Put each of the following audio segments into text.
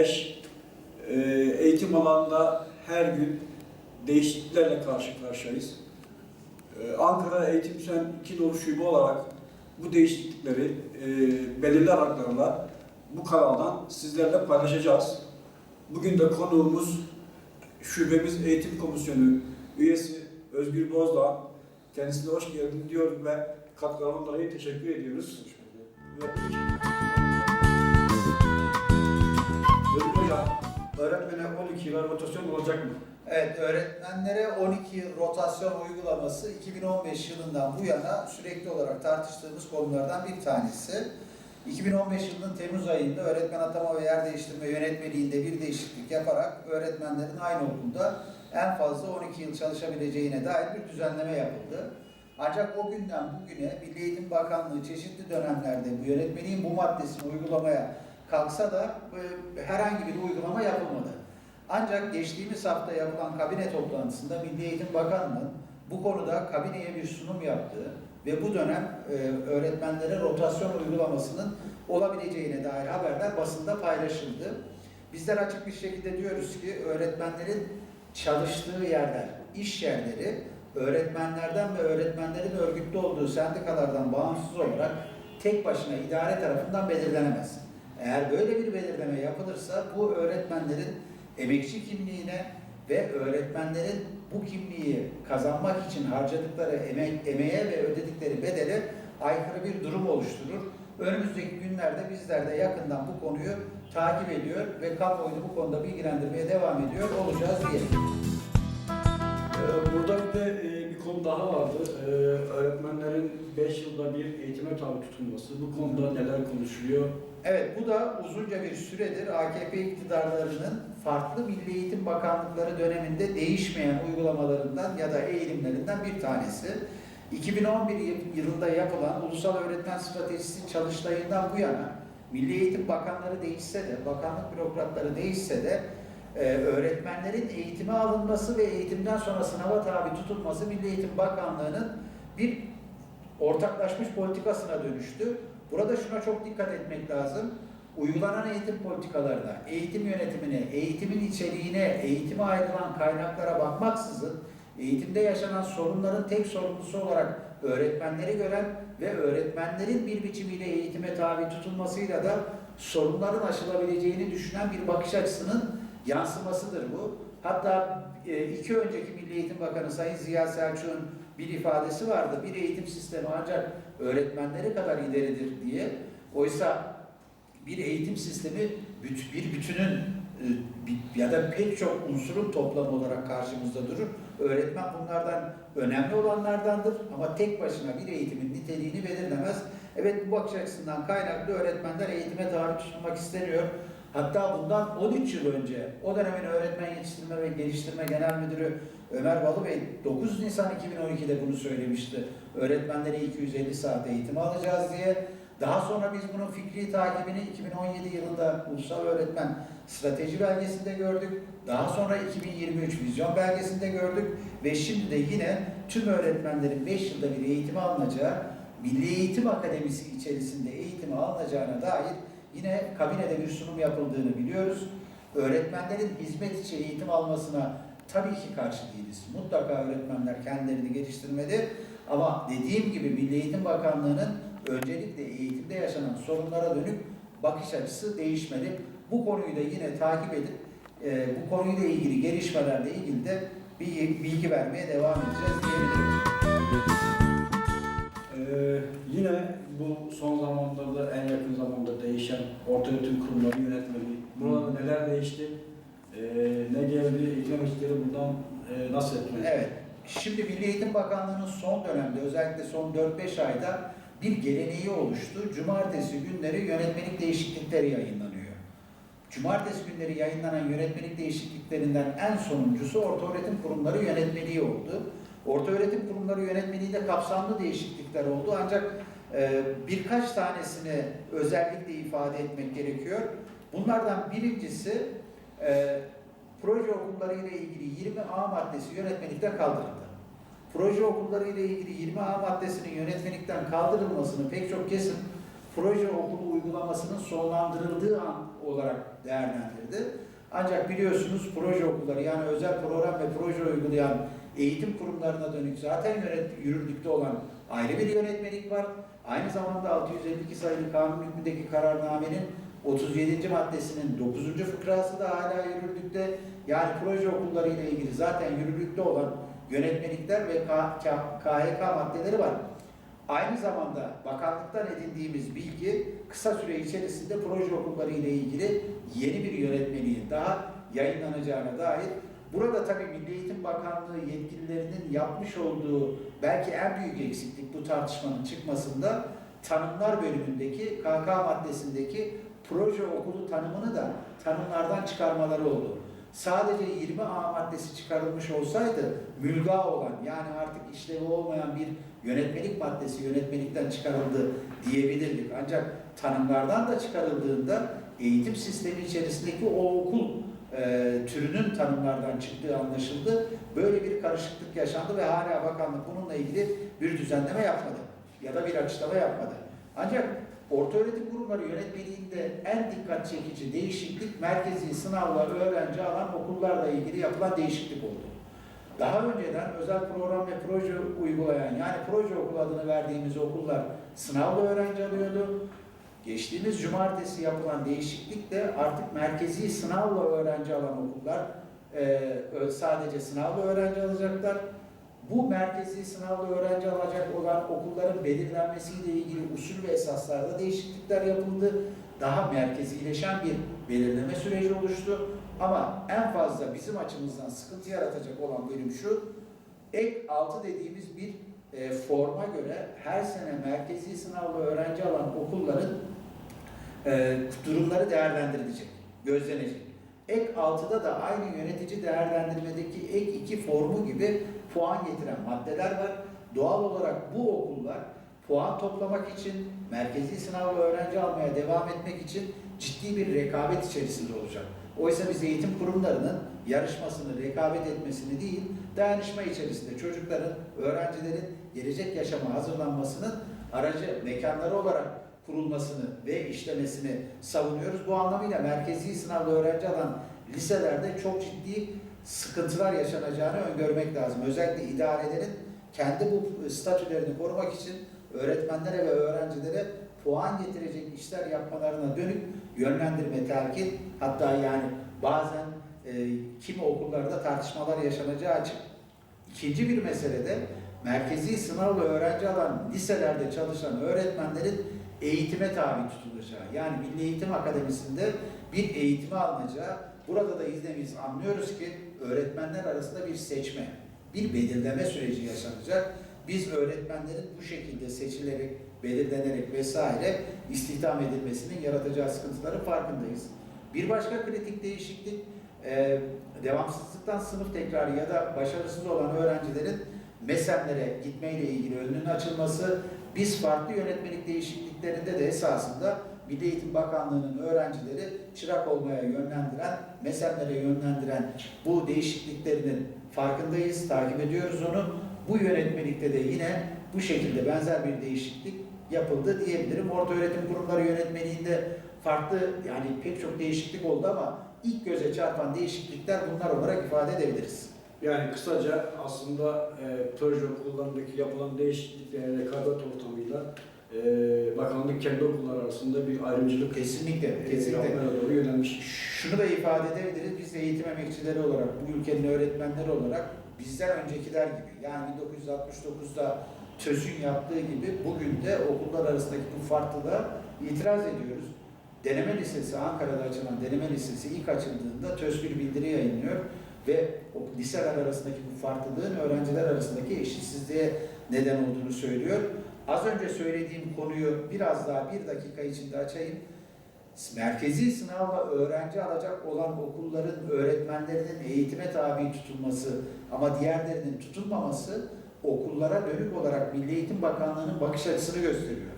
Bugün 27 Şubat 2025 Ee, eğitim alanında her gün değişikliklerle karşı karşıyayız. Ee, Ankara Eğitim Sen 2 Nolu Şube olarak bu değişiklikleri e, belirli aralıklarla bu kanaldan sizlerle paylaşacağız. Bugün de konuğumuz şubemiz Eğitim Komisyonu üyesi Özgür Bozdağ. Kendisine hoş geldin diyor ve katkılarından dolayı teşekkür ediyoruz. Evet. Özgür Hocam, öğretmene 12 yıl rotasyon olacak mı? Evet, öğretmenlere 12 yıl rotasyon uygulaması 2015 yılından bu yana sürekli olarak tartıştığımız konulardan bir tanesi. 2015 yılının Temmuz ayında öğretmen atama ve yer değiştirme yönetmeliğinde bir değişiklik yaparak öğretmenlerin aynı okulda en fazla 12 yıl çalışabileceğine dair bir düzenleme yapıldı. Ancak o günden bugüne Milli Eğitim Bakanlığı çeşitli dönemlerde bu yönetmeliğin bu maddesini uygulamaya kalksa da e, herhangi bir uygulama yapılmadı. Ancak geçtiğimiz hafta yapılan kabine toplantısında Milli Eğitim Bakanlığı'nın bu konuda kabineye bir sunum yaptığı ve bu dönem e, öğretmenlere rotasyon uygulamasının olabileceğine dair haberler basında paylaşıldı. Bizler açık bir şekilde diyoruz ki öğretmenlerin çalıştığı yerler, iş yerleri öğretmenlerden ve öğretmenlerin örgütlü olduğu sendikalardan bağımsız olarak tek başına idare tarafından belirlenemez. Eğer böyle bir belirleme yapılırsa bu öğretmenlerin emekçi kimliğine ve öğretmenlerin bu kimliği kazanmak için harcadıkları emek, emeğe ve ödedikleri bedele aykırı bir durum oluşturur. Önümüzdeki günlerde bizler de yakından bu konuyu takip ediyor ve kamuoyunu bu konuda bilgilendirmeye devam ediyor olacağız diyelim. Ee, Burada bir de e, bir konu daha vardı. Ee, Öğretmenlerin 5 yılda bir eğitime tabi tutulması. Bu konuda neler konuşuluyor? Evet, bu da uzunca bir süredir AKP iktidarlarının farklı Milli Eğitim Bakanlıkları döneminde değişmeyen uygulamalarından ya da eğilimlerinden bir tanesi. 2011 yılında yapılan Ulusal Öğretmen Stratejisi çalıştayından bu yana Milli Eğitim Bakanları değişse de, bakanlık bürokratları değişse de e, öğretmenlerin eğitime alınması ve eğitimden sonra sınava tabi tutulması Milli Eğitim Bakanlığı'nın bir ortaklaşmış politikasına dönüştü. Burada şuna çok dikkat etmek lazım. Uygulanan eğitim politikalarına, eğitim yönetimine, eğitimin içeriğine, eğitime ayrılan kaynaklara bakmaksızın eğitimde yaşanan sorunların tek sorumlusu olarak öğretmenleri gören ve öğretmenlerin bir biçimiyle eğitime tabi tutulmasıyla da sorunların aşılabileceğini düşünen bir bakış açısının yansımasıdır bu. Hatta e, iki önceki Milli Eğitim Bakanı Sayın Ziya Selçuk'un bir ifadesi vardı. Bir eğitim sistemi ancak öğretmenleri kadar ileridir diye. Oysa bir eğitim sistemi bir bütünün e, ya da pek çok unsurun toplamı olarak karşımızda durur. Öğretmen bunlardan önemli olanlardandır ama tek başına bir eğitimin niteliğini belirlemez. Evet bu bakış açısından kaynaklı öğretmenler eğitime tabi tutulmak isteniyor. Hatta bundan 13 yıl önce o dönemin Öğretmen Yetiştirme ve Geliştirme Genel Müdürü Ömer Balı Bey 9 Nisan 2012'de bunu söylemişti. Öğretmenlere 250 saat eğitim alacağız diye. Daha sonra biz bunun fikri takibini 2017 yılında Ulusal Öğretmen Strateji Belgesi'nde gördük. Daha sonra 2023 Vizyon Belgesi'nde gördük. Ve şimdi de yine tüm öğretmenlerin 5 yılda bir eğitime alınacağı, Milli Eğitim Akademisi içerisinde eğitime alınacağına dair yine kabinede bir sunum yapıldığını biliyoruz. Öğretmenlerin hizmet içi eğitim almasına tabii ki karşı değiliz. Mutlaka öğretmenler kendilerini geliştirmeli. Ama dediğim gibi Milli Eğitim Bakanlığı'nın öncelikle eğitimde yaşanan sorunlara dönük bakış açısı değişmeli. Bu konuyu da yine takip edip e, bu konuyla ilgili gelişmelerle ilgili de bilgi, bilgi vermeye devam edeceğiz diyebilirim. Ee, yine bu son zamanlarda en yakın zamanda değişen ortaöğretim kurumları yönetmeliği. Burada neler değişti? Ee, ne geldi? Eğitim emekçileri buradan e, nasıl etkilenecek? Evet. Şimdi Milli Eğitim Bakanlığı'nın son dönemde özellikle son 4-5 ayda bir geleneği oluştu. Cumartesi günleri yönetmelik değişiklikleri yayınlanıyor. Cumartesi günleri yayınlanan yönetmelik değişikliklerinden en sonuncusu ortaöğretim kurumları yönetmeliği oldu. Ortaöğretim kurumları yönetmeliğinde kapsamlı değişiklikler oldu ancak e, birkaç tanesini özellikle ifade etmek gerekiyor. Bunlardan birincisi e, proje okulları ile ilgili 20A maddesi yönetmelikten kaldırıldı. Proje okulları ile ilgili 20A maddesinin yönetmelikten kaldırılmasını pek çok kesim proje okulu uygulamasının sonlandırıldığı an olarak değerlendirdi. Ancak biliyorsunuz proje okulları yani özel program ve proje uygulayan eğitim kurumlarına dönük zaten yürürlükte olan ayrı bir yönetmelik var. Aynı zamanda 652 sayılı kanun hükmündeki kararnamenin 37. maddesinin 9. fıkrası da hala yürürlükte. Yani proje okulları ile ilgili zaten yürürlükte olan yönetmelikler ve KHK maddeleri var. Aynı zamanda bakanlıktan edindiğimiz bilgi kısa süre içerisinde proje okulları ile ilgili yeni bir yönetmeliğin daha yayınlanacağına dair. Burada tabii Milli Eğitim Bakanlığı yetkililerinin yapmış olduğu belki en büyük eksiklik bu tartışmanın çıkmasında tanımlar bölümündeki KK maddesindeki proje okulu tanımını da tanımlardan çıkarmaları oldu. Sadece 20A maddesi çıkarılmış olsaydı mülga olan yani artık işlevi olmayan bir yönetmelik maddesi yönetmelikten çıkarıldı diyebilirdik. Ancak tanımlardan da çıkarıldığında eğitim sistemi içerisindeki o okul e, türünün tanımlardan çıktığı anlaşıldı. Böyle bir karışıklık yaşandı ve hala bakanlık bununla ilgili bir düzenleme yapmadı ya da bir açıklama yapmadı. Ancak ortaöğretim kurumları yönetmeliğinde en dikkat çekici değişiklik merkezi sınavla öğrenci alan okullarla ilgili yapılan değişiklik oldu. Daha önceden özel program ve proje uygulayan yani proje okulu adını verdiğimiz okullar sınavla öğrenci alıyordu. Geçtiğimiz cumartesi yapılan değişiklikle artık merkezi sınavla öğrenci alan okullar e, sadece sınavla öğrenci alacaklar. Bu merkezi sınavla öğrenci alacak olan okulların belirlenmesiyle ilgili usul ve esaslarda değişiklikler yapıldı. Daha merkezileşen bir belirleme süreci oluştu. Ama en fazla bizim açımızdan sıkıntı yaratacak olan bölüm şu, ek 6 dediğimiz bir e, forma göre her sene merkezi sınavla öğrenci alan okulların e, durumları değerlendirilecek, gözlenecek. Ek 6'da da aynı yönetici değerlendirmedeki ek 2 formu gibi puan getiren maddeler var. Doğal olarak bu okullar puan toplamak için, merkezi sınavla öğrenci almaya devam etmek için ciddi bir rekabet içerisinde olacak. Oysa biz eğitim kurumlarının yarışmasını, rekabet etmesini değil, dayanışma içerisinde çocukların, öğrencilerin gelecek yaşama hazırlanmasının aracı, mekanları olarak kurulmasını ve işlemesini savunuyoruz. Bu anlamıyla merkezi sınavla öğrenci alan liselerde çok ciddi sıkıntılar yaşanacağını öngörmek lazım. Özellikle idarelerin kendi bu statülerini korumak için öğretmenlere ve öğrencilere puan getirecek işler yapmalarına dönük yönlendirme, telkin hatta yani bazen e, kimi okullarda tartışmalar yaşanacağı açık. İkinci bir mesele de merkezi sınavla öğrenci alan liselerde çalışan öğretmenlerin eğitime tabi tutulacağı. Yani Milli Eğitim Akademisi'nde bir eğitime alınacağı. Burada da izlemiyiz, anlıyoruz ki öğretmenler arasında bir seçme, bir belirleme süreci yaşanacak. Biz öğretmenlerin bu şekilde seçilerek, belirlenerek vesaire istihdam edilmesinin yaratacağı sıkıntıların farkındayız. Bir başka kritik değişiklik, e, devamsızlıktan sınıf tekrarı ya da başarısız olan öğrencilerin MESEM'lere gitmeyle ilgili önünün açılması, biz farklı yönetmelik değişikliklerinde de esasında Milli Eğitim Bakanlığı'nın öğrencileri çırak olmaya yönlendiren, MESEM'lere yönlendiren bu değişikliklerinin farkındayız, takip ediyoruz onu. Bu yönetmelikte de yine bu şekilde benzer bir değişiklik yapıldı diyebilirim. Orta öğretim kurumları yönetmeliğinde farklı yani pek çok değişiklik oldu ama ilk göze çarpan değişiklikler bunlar olarak ifade edebiliriz. Yani kısaca aslında e, proje okullarındaki yapılan değişikliklere rekabet ortamıyla e, bakanlık kendi okullar arasında bir ayrımcılık Kesinlikle, e, kesinlikle. doğru yönelmiş. Şunu da ifade edebiliriz, biz de eğitim emekçileri olarak, bu ülkenin öğretmenleri olarak bizden öncekiler gibi, yani 1969'da TÖS'ün yaptığı gibi bugün de okullar arasındaki bu farklılığa itiraz ediyoruz. Deneme Lisesi, Ankara'da açılan Deneme Lisesi ilk açıldığında TÖS bir bildiri yayınlıyor ve o liseler arasındaki bu farklılığın öğrenciler arasındaki eşitsizliğe neden olduğunu söylüyor. Az önce söylediğim konuyu biraz daha bir dakika içinde açayım merkezi sınavla öğrenci alacak olan okulların öğretmenlerinin eğitime tabi tutulması ama diğerlerinin tutulmaması okullara dönük olarak Milli Eğitim Bakanlığı'nın bakış açısını gösteriyor.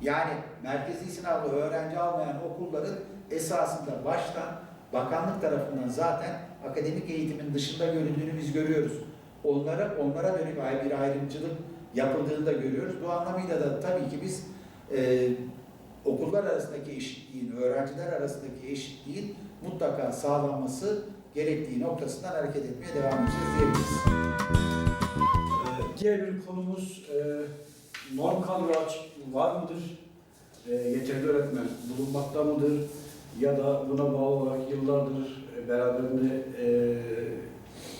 Yani merkezi sınavla öğrenci almayan okulların esasında baştan bakanlık tarafından zaten akademik eğitimin dışında görüldüğünü biz görüyoruz. Onlara onlara dönük bir ayrımcılık yapıldığını da görüyoruz. Bu anlamıyla da tabii ki biz e, okullar arasındaki eşitliğin, öğrenciler arasındaki eşitliğin mutlaka sağlanması gerektiği noktasından hareket etmeye devam edeceğiz diyebiliriz. Diğer bir konumuz e, norm kadro açıklığı var mıdır? E, yeterli öğretmen bulunmakta mıdır? Ya da buna bağlı olarak yıllardır beraberinde e,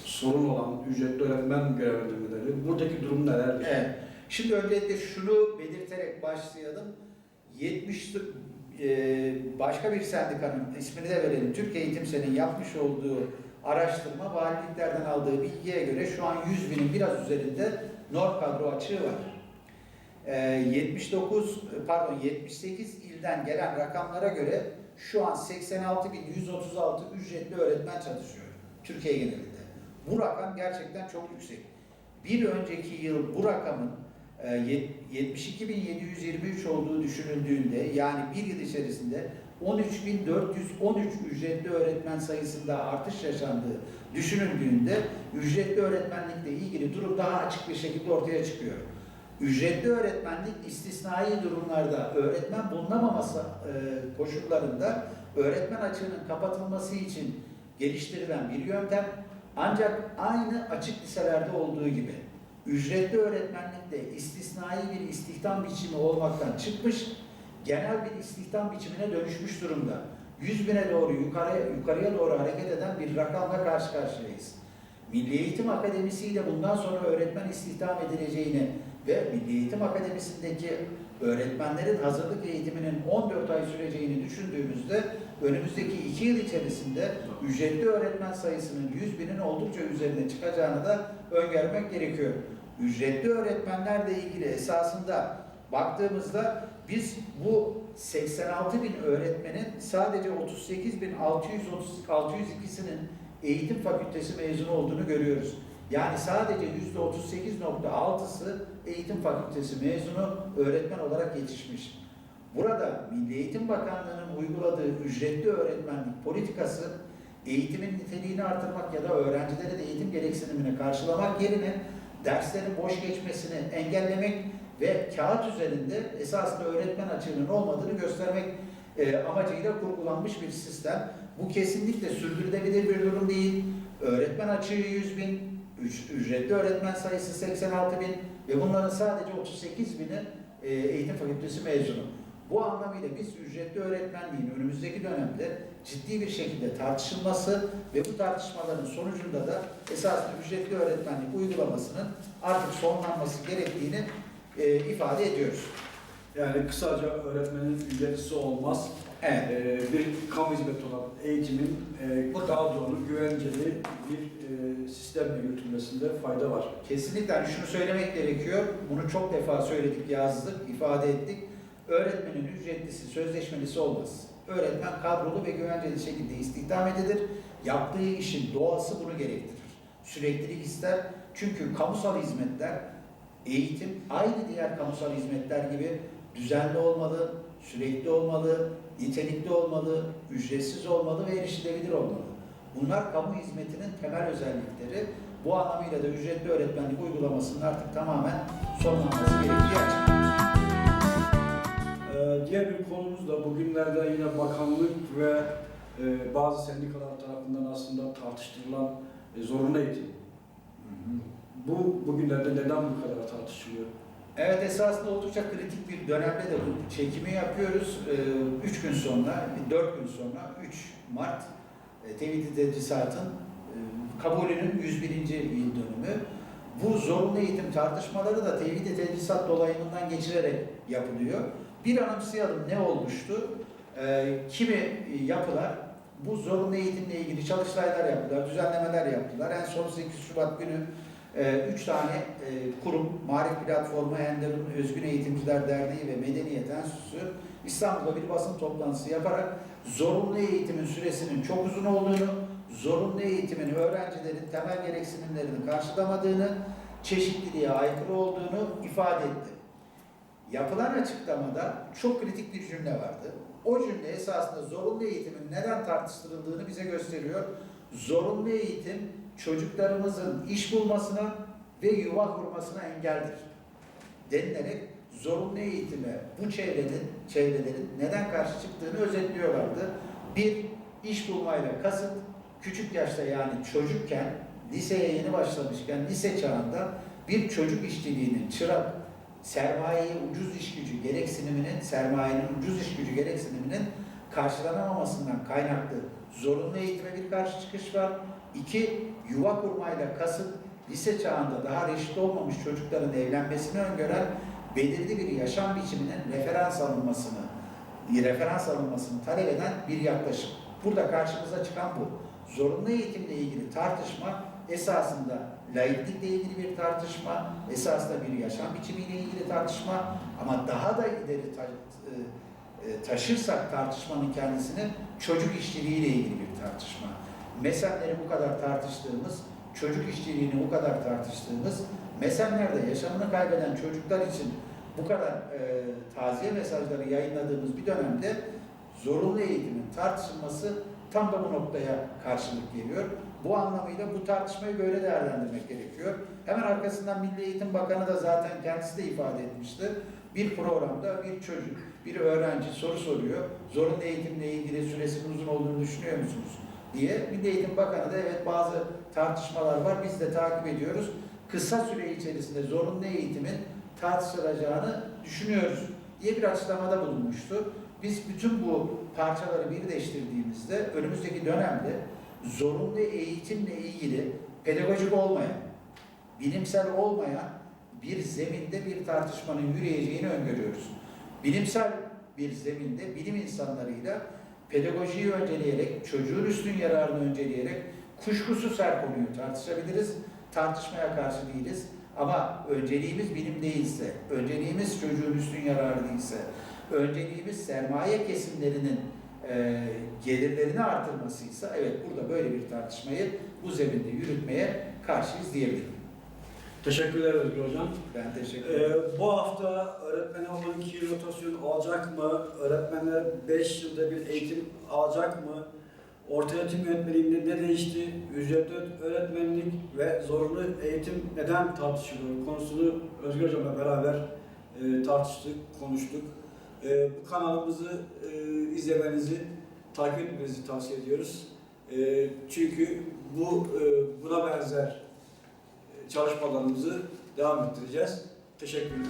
sorun olan ücretli öğretmen görevlendirmeleri. Buradaki durum nelerdir? Evet. Şimdi öncelikle şunu belirterek başlayalım. 70 e, başka bir sendikanın ismini de verelim. Türkiye Eğitim Sen'in yapmış olduğu araştırma valiliklerden aldığı bilgiye göre şu an 100 binin biraz üzerinde norm kadro açığı var. E, 79 pardon 78 ilden gelen rakamlara göre şu an 86.136 ücretli öğretmen çalışıyor Türkiye genelinde. Bu rakam gerçekten çok yüksek. Bir önceki yıl bu rakamın e, yet- 72.723 olduğu düşünüldüğünde yani bir yıl içerisinde 13.413 ücretli öğretmen sayısında artış yaşandığı düşünüldüğünde ücretli öğretmenlikle ilgili durum daha açık bir şekilde ortaya çıkıyor. Ücretli öğretmenlik istisnai durumlarda öğretmen bulunamaması e, koşullarında öğretmen açığının kapatılması için geliştirilen bir yöntem ancak aynı açık liselerde olduğu gibi ücretli öğretmenlikte istisnai bir istihdam biçimi olmaktan çıkmış, genel bir istihdam biçimine dönüşmüş durumda. 100 bine doğru yukarıya, yukarıya doğru hareket eden bir rakamla karşı karşıyayız. Milli Eğitim Akademisi ile bundan sonra öğretmen istihdam edileceğini ve Milli Eğitim Akademisi'ndeki öğretmenlerin hazırlık eğitiminin 14 ay süreceğini düşündüğümüzde önümüzdeki 2 yıl içerisinde ücretli öğretmen sayısının 100 binin oldukça üzerine çıkacağını da öngörmek gerekiyor. Ücretli öğretmenlerle ilgili esasında baktığımızda biz bu 86 bin öğretmenin sadece 38 bin 632'sinin eğitim fakültesi mezunu olduğunu görüyoruz. Yani sadece %38.6'sı eğitim fakültesi mezunu öğretmen olarak yetişmiş. Burada Milli Eğitim Bakanlığı'nın uyguladığı ücretli öğretmenlik politikası eğitimin niteliğini artırmak ya da öğrencilerin eğitim gereksinimini karşılamak yerine derslerin boş geçmesini engellemek ve kağıt üzerinde esasında öğretmen açığının olmadığını göstermek e, amacıyla kurgulanmış bir sistem. Bu kesinlikle sürdürülebilir bir durum değil. Öğretmen açığı 100 bin, üc- ücretli öğretmen sayısı 86 bin ve bunların sadece 38 bini e, eğitim fakültesi mezunu. Bu anlamıyla biz ücretli öğretmenliğin önümüzdeki dönemde ciddi bir şekilde tartışılması ve bu tartışmaların sonucunda da esasında ücretli öğretmenlik uygulamasının artık sonlanması gerektiğini e, ifade ediyoruz. Yani kısaca öğretmenin ücretlisi olmaz. Evet. Ee, bir kamu hizmeti olan eğitimin e, daha doğru, güvenceli bir e, sistemle yürütülmesinde fayda var. Kesinlikle hani şunu söylemek gerekiyor. Bunu çok defa söyledik, yazdık, ifade ettik. Öğretmenin ücretlisi, sözleşmelisi olmaz. Öğretmen kadrolu ve güvenceli şekilde istihdam edilir. Yaptığı işin doğası bunu gerektirir. Süreklilik ister. Çünkü kamusal hizmetler, eğitim aynı diğer kamusal hizmetler gibi düzenli olmalı, sürekli olmalı, nitelikli olmalı, ücretsiz olmalı ve erişilebilir olmalı. Bunlar kamu hizmetinin temel özellikleri. Bu anlamıyla da ücretli öğretmenlik uygulamasının artık tamamen sonlanması gerektiği açık. Ee, diğer bir konumuz da bugünlerde yine bakanlık ve e, bazı sendikalar tarafından aslında tartıştırılan e, zorunlu eğitim. Bu bugünlerde neden bu kadar tartışılıyor? Evet esasında oldukça kritik bir dönemde de bu çekimi yapıyoruz. 3 gün sonra, 4 gün sonra 3 Mart e, Tevhid Tedrisat'ın e, kabulünün 101. yıl dönümü. Bu zorunlu eğitim tartışmaları da Tevhid Tedrisat dolayımından geçirerek yapılıyor. Bir anımsayalım ne olmuştu? E, kimi yapılar bu zorunlu eğitimle ilgili çalıştaylar yaptılar, düzenlemeler yaptılar. En son 8 Şubat günü ee, üç tane e, kurum, Marif Platformu, Enderun Özgün Eğitimciler Derneği ve Medeniyet Enstitüsü İstanbul'da bir basın toplantısı yaparak zorunlu eğitimin süresinin çok uzun olduğunu, zorunlu eğitimin öğrencilerin temel gereksinimlerini karşılamadığını, çeşitliliğe aykırı olduğunu ifade etti. Yapılan açıklamada çok kritik bir cümle vardı. O cümle esasında zorunlu eğitimin neden tartıştırıldığını bize gösteriyor. Zorunlu eğitim çocuklarımızın iş bulmasına ve yuva kurmasına engeldir denilerek zorunlu eğitime bu çevrenin, çevrelerin neden karşı çıktığını özetliyorlardı. Bir, iş bulmayla kasıt, küçük yaşta yani çocukken, liseye yeni başlamışken, lise çağında bir çocuk işçiliğinin çırak, sermayeyi ucuz iş gücü gereksiniminin, sermayenin ucuz iş gücü gereksiniminin karşılanamamasından kaynaklı zorunlu eğitime bir karşı çıkış var. İki, yuva kurmayla kasıt, lise çağında daha reşit olmamış çocukların evlenmesini öngören belirli bir yaşam biçiminin referans alınmasını, referans alınmasını talep eden bir yaklaşım. Burada karşımıza çıkan bu. Zorunlu eğitimle ilgili tartışma esasında laiklikle ilgili bir tartışma, esasında bir yaşam biçimiyle ilgili tartışma ama daha da ileri ta- e, e, taşırsak tartışmanın kendisini çocuk işçiliğiyle ilgili bir tartışma. Mesenleri bu kadar tartıştığımız, çocuk işçiliğini bu kadar tartıştığımız, mesenlerde yaşamını kaybeden çocuklar için bu kadar e, taziye mesajları yayınladığımız bir dönemde zorunlu eğitimin tartışılması tam da bu noktaya karşılık geliyor. Bu anlamıyla bu tartışmayı böyle değerlendirmek gerekiyor. Hemen arkasından Milli Eğitim Bakanı da zaten kendisi de ifade etmişti. Bir programda bir çocuk, bir öğrenci soru soruyor. Zorunlu eğitimle ilgili süresinin uzun olduğunu düşünüyor musunuz? Diye. Milli Eğitim Bakanı da evet bazı tartışmalar var biz de takip ediyoruz. Kısa süre içerisinde zorunlu eğitimin tartışılacağını düşünüyoruz diye bir açıklamada bulunmuştu. Biz bütün bu parçaları birleştirdiğimizde önümüzdeki dönemde zorunlu eğitimle ilgili pedagojik olmayan, bilimsel olmayan bir zeminde bir tartışmanın yürüyeceğini öngörüyoruz. Bilimsel bir zeminde bilim insanlarıyla pedagojiyi önceleyerek, çocuğun üstün yararını önceleyerek kuşkusuz her konuyu tartışabiliriz. Tartışmaya karşı değiliz. Ama önceliğimiz bilim değilse, önceliğimiz çocuğun üstün yararı değilse, önceliğimiz sermaye kesimlerinin e, gelirlerini artırmasıysa, evet burada böyle bir tartışmayı bu zeminde yürütmeye karşıyız diyebilirim. Teşekkürler Özgür Hocam. Ben teşekkür ederim. Ee, bu hafta öğretmene olan iki rotasyon alacak mı? Öğretmenler 5 yılda bir eğitim alacak mı? Orta öğretim yönetmeliğinde ne değişti? Ücretli öğretmenlik ve zorunlu eğitim neden tartışılıyor? Konusunu Özgür Hocam'la beraber e, tartıştık, konuştuk. E, bu kanalımızı e, izlemenizi, takip etmenizi tavsiye ediyoruz. E, çünkü bu e, buna benzer çalışmalarımızı devam ettireceğiz. Teşekkürler.